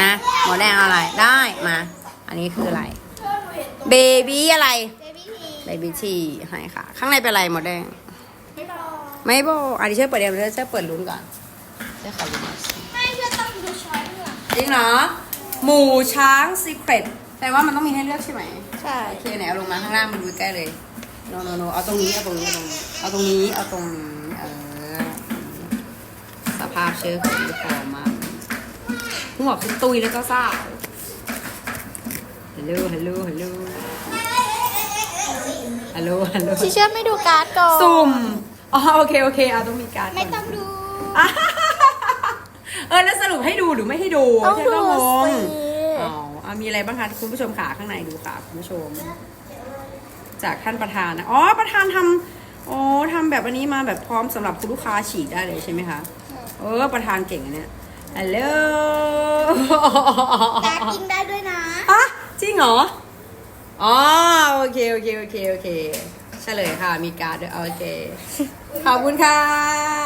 นะหมอแดงเอาอะไรได้มา อันนี้คืออะไรเบบี้อะไรเบบี้ทีเบบี้ทีให้ค่ะ ข้างในเป็นอะไรหมอแดง ไม่บอกไม่บอกอันนี้เชื่อเปิดเดียวเชื่อเปิดลุ้นก่อนเชื่อขอลุ้นก่อนไม่เชื่อต้องดูช้อยด้วยจริงเหรอหมูช้างซีเครตแปลว่ามันต้องมีให้เลือกใช่ไหมใช่โอเคไหนเอาลงมาข้างล่างมาดูใกล้เลยโนโนโนเอาตรงนี้เอาตรงนี้เอาตรงนี้เอาตรงนี้เออสภาพเชื้อของดีพอมาก หัวคือตุยแล้วก็ซ่าฮัลโหลฮัลโหลฮัลโหลฮัลโหลฮัลโหลชิเชื่อไม่ดูการ์ดก่อนสุ่มอ๋อโอเคโอเคเอาต้องมีการดก่นไม่ต้องดูอะเออแล้วสรุปให้ดูหรือไม่ให้ดูต้องใช่ดูก็งงสิอ๋ออะมีอะไรบ้างคะคุณผู้ชมขาข้างในดูค่ะคุณผู้ชม จากท่านประธานนะอ๋อประธานทำอ๋อทำแบบอันนี้มาแบบพร้อมสำหรับคุณลูกค้าฉีดได้เลยใช่ไหมคะ เออประธานเก่งอันเนี้ย ฮัลโหลการ์ดกินได้ด้วยนะอะจริงเหรอ อ๋อ โอเค โอเค โอเค โอเค เฉลยค่ะ มีการ์ดด้วยโอเค ขอบคุณค่ะ